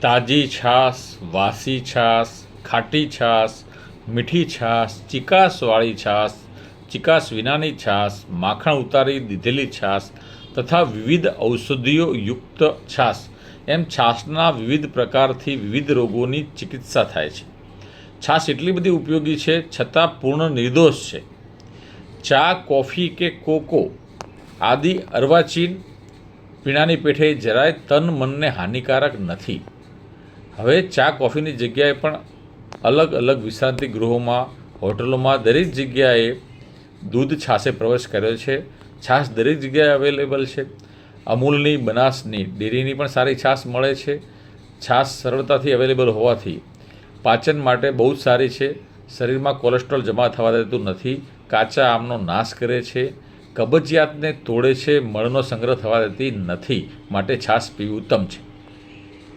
તાજી છાશ, વાસી છાશ, ખાટી છાશ, મીઠી છાશ, ચિકાસવાળી છાશ, ચિકાસ વિનાની છાશ, માખણ ઉતારી દીધેલી છાશ તથા વિવિધ ઔષધિઓ યુક્ત છાશ. એમ છાશના વિવિધ પ્રકારથી વિવિધ રોગોની ચિકિત્સા થાય છે. છાશ એટલી બધી ઉપયોગી છે, છતાં પૂર્ણ નિર્દોષ છે. ચા, કોફી કે કોકો, આદિ અર્વાચીન પીણાની પેઠે જરાય તન મનને હાનિકારક નથી. હવે ચા, કોફીની જગ્યાએ પણ અલગ અલગ વિશ્રાંતિ ગૃહોમાં, હોટલોમાં દરેક જગ્યાએ દૂધ છાશે પ્રવેશ કર્યો છે. છાશ દરેક જગ્યાએ અવેલેબલ છે. અમૂલની, બનાસની, ડેરીની પણ સારી છાશ મળે છે. છાશ સરળતાથી અવેલેબલ હોવાથી પાચન માટે બહુ જ સારી છે. શરીરમાં કોલેસ્ટ્રોલ જમા થવા દેતું નથી. કાચા આમનો નાશ કરે છે. કબજિયાતને તોડે છે. મળનો સંગ્રહ થવા દેતી નથી. માટે છાશ પીવી ઉત્તમ છે.